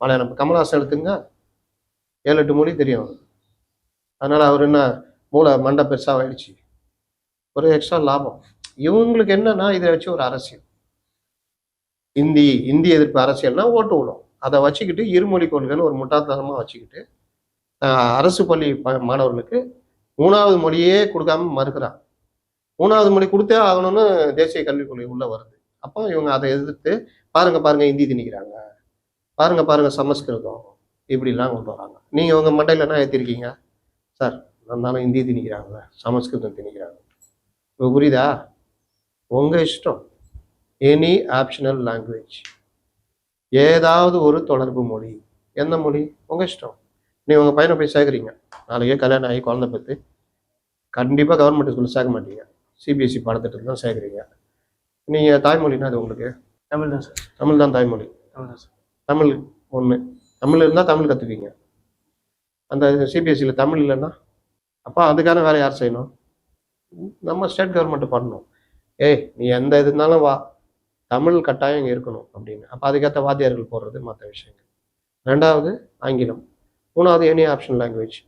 மலையாளம் கமலஹாசன் எடுத்துங்க ஏழு எட்டு மொழி தெரியும் அதனால் அதனால அவர் என்ன மூளை மண்டை பெருசாக ஆயிடுச்சு. ஒரு எக்ஸ்ட்ரா லாபம். இவங்களுக்கு என்னன்னா இதை வச்சு ஒரு அரசியல். இந்தி இந்தி எதிர்ப்பு அரசியல்னா ஓட்டு விடும். அதை வச்சுக்கிட்டு இருமொழி கொள்கைன்னு ஒரு முட்டாள்தனமாக வச்சுக்கிட்டு அரசு பள்ளி மாணவர்களுக்கு மூணாவது மொழியே கொடுக்காம மறுக்கிறான். மூணாவது மொழி கொடுத்தே ஆகணும்னு தேசிய கல்விக் கொள்கை உள்ளே வருது. அப்போ இவங்க அதை எதிர்த்து பாருங்க பாருங்க இந்தி திணிக்கிறாங்க. பாருங்க பாருங்க சமஸ்கிருதம். இப்படிலாம் கொண்டு வராங்க. நீங்க உங்க மண்டையில என்ன ஏற்றிருக்கீங்க சார் இருந்தாலும் ஹிந்தி திணிக்கிறாங்க சமஸ்கிருதம் திணிக்கிறாங்க. இப்போ புரியுதா? உங்க இஷ்டம். எனி ஆப்ஷனல் லாங்குவேஜ் ஏதாவது ஒரு தொடர்பு மொழி. எந்த மொழி? உங்க இஷ்டம். நீ உங்க பையனை போய் சேர்க்குறீங்க நாளைக்கே கல்யாணம் ஆகி குழந்தை பெற்று கண்டிப்பாக கவர்மெண்ட் ஸ்கூலில் சேர்க்க மாட்டீங்க. சிபிஎஸ்சி பாடத்திட்டத்தில் தான் சேர்க்குறீங்க. நீங்கள் தாய்மொழினா அது உங்களுக்கு? தமிழ் தான் சார். தமிழ் தான் தாய்மொழி. தமிழ் தான் சார். தமிழ் ஒன்று தமிழ் இருந்தால் தமிழ் கற்றுப்பீங்க அந்த சிபிஎஸ்சியில் தமிழ் இல்லைன்னா அப்போ அதுக்கான வேலை யார் செய்யணும்? நம்ம ஸ்டேட் கவர்மெண்ட்டு பண்ணணும். ஏய் நீ எந்த இது இருந்தாலும் வா. தமிழ் கட்டாயம் இங்கே இருக்கணும் அப்படின்னு. அப்போ அதுக்கேற்ற வாத்தியார்கள் போடுறது மற்ற விஷயங்கள். ரெண்டாவது ஆங்கிலம். மூணாவது எனி ஆப்ஷன் லாங்குவேஜ்